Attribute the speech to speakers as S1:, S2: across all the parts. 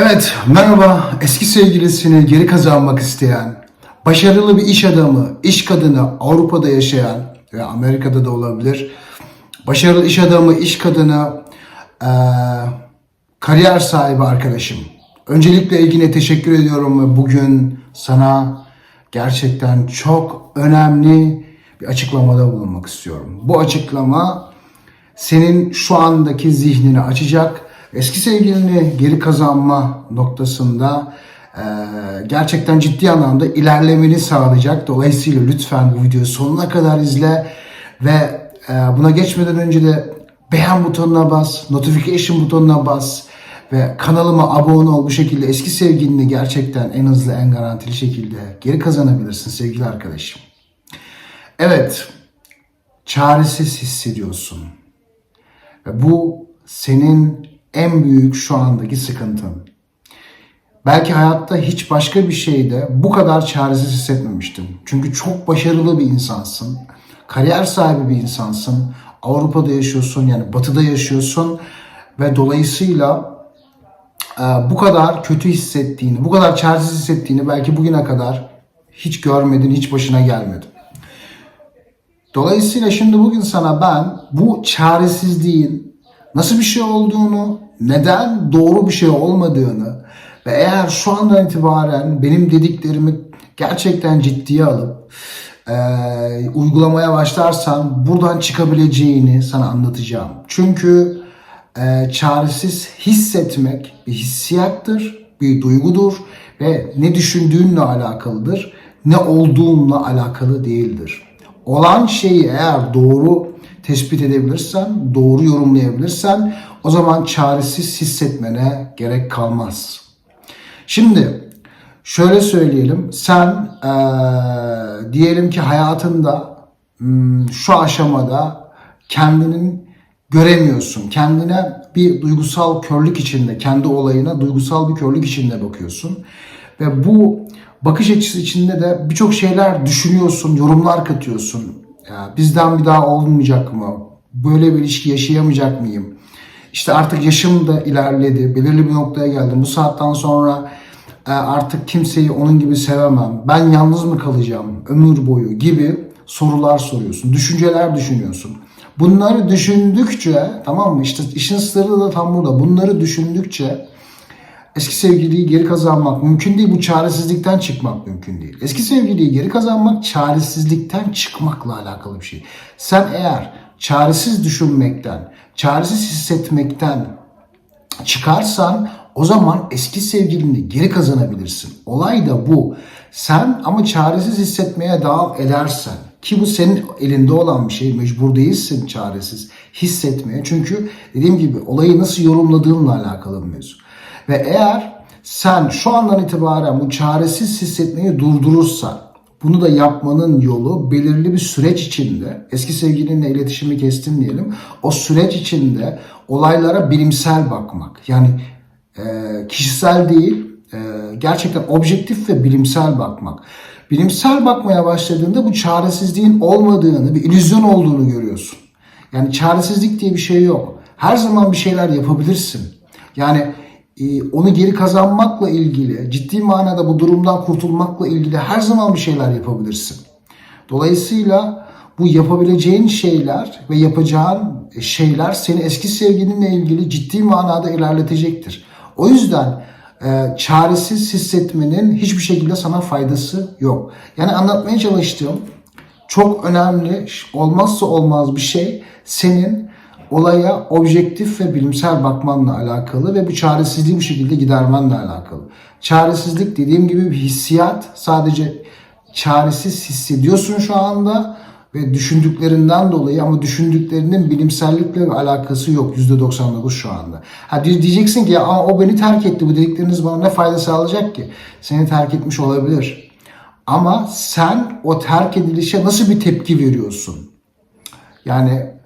S1: Evet, merhaba. Eski sevgilisini geri kazanmak isteyen, başarılı bir iş adamı, iş kadını Avrupa'da yaşayan ve Amerika'da da olabilir. Başarılı iş adamı, iş kadını, eee, kariyer sahibi arkadaşım. Öncelikle ilgine teşekkür ediyorum ve bugün sana gerçekten çok önemli bir açıklamada bulunmak istiyorum. Bu açıklama senin şu andaki zihnini açacak. Eski sevgilini geri kazanma noktasında e, gerçekten ciddi anlamda ilerlemeni sağlayacak. Dolayısıyla lütfen bu videoyu sonuna kadar izle ve e, buna geçmeden önce de beğen butonuna bas, notification butonuna bas ve kanalıma abone ol. Bu şekilde eski sevgilini gerçekten en hızlı, en garantili şekilde geri kazanabilirsin sevgili arkadaşım. Evet, çaresiz hissediyorsun. Ve bu senin en büyük şu andaki sıkıntın. Belki hayatta hiç başka bir şeyde bu kadar çaresiz hissetmemiştin. Çünkü çok başarılı bir insansın. Kariyer sahibi bir insansın. Avrupa'da yaşıyorsun yani batıda yaşıyorsun. Ve dolayısıyla e, bu kadar kötü hissettiğini, bu kadar çaresiz hissettiğini belki bugüne kadar hiç görmedin, hiç başına gelmedi. Dolayısıyla şimdi bugün sana ben bu çaresizliğin nasıl bir şey olduğunu, neden doğru bir şey olmadığını ve eğer şu andan itibaren benim dediklerimi gerçekten ciddiye alıp e, uygulamaya başlarsan buradan çıkabileceğini sana anlatacağım. Çünkü e, çaresiz hissetmek bir hissiyattır, bir duygudur ve ne düşündüğünle alakalıdır, ne olduğunla alakalı değildir. Olan şeyi eğer doğru tespit edebilirsen, doğru yorumlayabilirsen o zaman çaresiz hissetmene gerek kalmaz. Şimdi şöyle söyleyelim. Sen eee, diyelim ki hayatında şu aşamada kendinin göremiyorsun. Kendine bir duygusal körlük içinde, kendi olayına duygusal bir körlük içinde bakıyorsun. Ve bu bakış açısı içinde de birçok şeyler düşünüyorsun, yorumlar katıyorsun. Ya bizden bir daha olmayacak mı? Böyle bir ilişki yaşayamayacak mıyım? İşte artık yaşım da ilerledi. Belirli bir noktaya geldim. Bu saatten sonra e, artık kimseyi onun gibi sevemem. Ben yalnız mı kalacağım ömür boyu gibi sorular soruyorsun. Düşünceler düşünüyorsun. Bunları düşündükçe tamam mı? İşte işin sırrı da tam burada. Bunları düşündükçe eski sevgiliyi geri kazanmak mümkün değil. Bu çaresizlikten çıkmak mümkün değil. Eski sevgiliyi geri kazanmak çaresizlikten çıkmakla alakalı bir şey. Sen eğer çaresiz düşünmekten, çaresiz hissetmekten çıkarsan o zaman eski sevgilini geri kazanabilirsin. Olay da bu. Sen ama çaresiz hissetmeye devam edersen ki bu senin elinde olan bir şey. Mecbur değilsin çaresiz hissetmeye. Çünkü dediğim gibi olayı nasıl yorumladığınla alakalı bir mevzu. Ve eğer sen şu andan itibaren bu çaresiz hissetmeyi durdurursan bunu da yapmanın yolu belirli bir süreç içinde eski sevgilinle iletişimi kestin diyelim. O süreç içinde olaylara bilimsel bakmak. Yani e, kişisel değil e, gerçekten objektif ve bilimsel bakmak. Bilimsel bakmaya başladığında bu çaresizliğin olmadığını, bir illüzyon olduğunu görüyorsun. Yani çaresizlik diye bir şey yok. Her zaman bir şeyler yapabilirsin. Yani onu geri kazanmakla ilgili, ciddi manada bu durumdan kurtulmakla ilgili her zaman bir şeyler yapabilirsin. Dolayısıyla bu yapabileceğin şeyler ve yapacağın şeyler seni eski sevgilinle ilgili ciddi manada ilerletecektir. O yüzden e, çaresiz hissetmenin hiçbir şekilde sana faydası yok. Yani anlatmaya çalıştığım çok önemli, olmazsa olmaz bir şey senin olaya objektif ve bilimsel bakmanla alakalı ve bu çaresizliği bir şekilde gidermenle alakalı. Çaresizlik dediğim gibi bir hissiyat. Sadece çaresiz hissediyorsun şu anda ve düşündüklerinden dolayı ama düşündüklerinin bilimsellikle bir alakası yok %99 şu anda. Ha diyeceksin ki ya o beni terk etti bu dedikleriniz bana ne fayda sağlayacak ki? Seni terk etmiş olabilir. Ama sen o terk edilişe nasıl bir tepki veriyorsun? Yani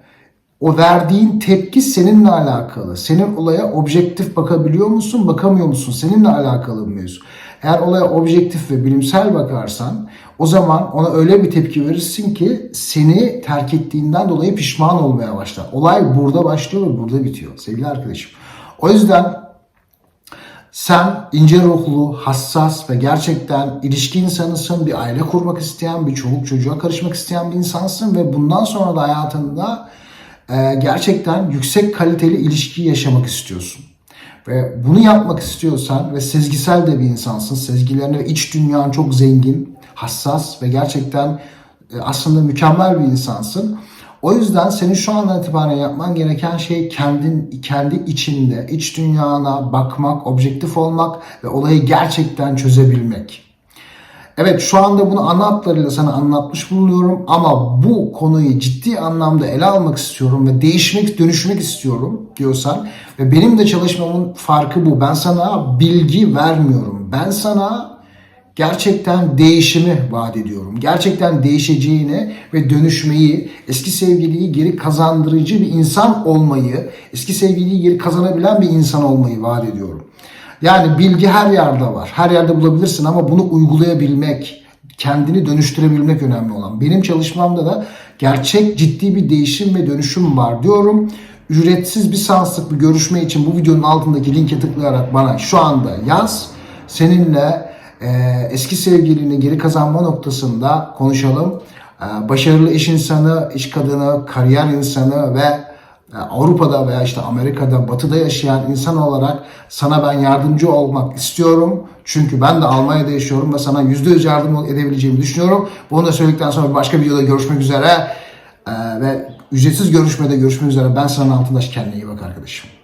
S1: o verdiğin tepki seninle alakalı. Senin olaya objektif bakabiliyor musun, bakamıyor musun? Seninle alakalı bir. Eğer olaya objektif ve bilimsel bakarsan o zaman ona öyle bir tepki verirsin ki seni terk ettiğinden dolayı pişman olmaya başlar. Olay burada başlıyor ve burada bitiyor sevgili arkadaşım. O yüzden Sen ince ruhlu, hassas ve gerçekten ilişki insanısın. Bir aile kurmak isteyen, bir çoluk çocuğa karışmak isteyen bir insansın ve bundan sonra da hayatında gerçekten yüksek kaliteli ilişki yaşamak istiyorsun. Ve bunu yapmak istiyorsan ve sezgisel de bir insansın. Sezgilerini ve iç dünyan çok zengin, hassas ve gerçekten e, aslında mükemmel bir insansın. O yüzden senin şu andan itibaren yapman gereken şey kendin kendi içinde, iç dünyana bakmak, objektif olmak ve olayı gerçekten çözebilmek. Evet şu anda bunu ana hatlarıyla sana anlatmış bulunuyorum ama bu konuyu ciddi anlamda ele almak istiyorum ve değişmek, dönüşmek istiyorum diyorsan ve benim de çalışmamın farkı bu. Ben sana bilgi vermiyorum. Ben sana gerçekten değişimi vaat ediyorum. Gerçekten değişeceğini ve dönüşmeyi, eski sevgiliyi geri kazandırıcı bir insan olmayı, eski sevgiliyi geri kazanabilen bir insan olmayı vaat ediyorum. Yani bilgi her yerde var. Her yerde bulabilirsin ama bunu uygulayabilmek, kendini dönüştürebilmek önemli olan. Benim çalışmamda da gerçek ciddi bir değişim ve dönüşüm var diyorum. Ücretsiz bir seanslık bir görüşme için bu videonun altındaki linke tıklayarak bana şu anda yaz. Seninle e, eski sevgilini geri kazanma noktasında konuşalım. E, başarılı iş insanı, iş kadını, kariyer insanı ve Avrupa'da veya işte Amerika'da, Batı'da yaşayan insan olarak sana ben yardımcı olmak istiyorum. Çünkü ben de Almanya'da yaşıyorum ve sana %100 yardım edebileceğimi düşünüyorum. Bunu da söyledikten sonra bir başka videoda görüşmek üzere. Ee, ve ücretsiz görüşmede görüşmek üzere. Ben sana Altındaş kendine iyi bak arkadaşım.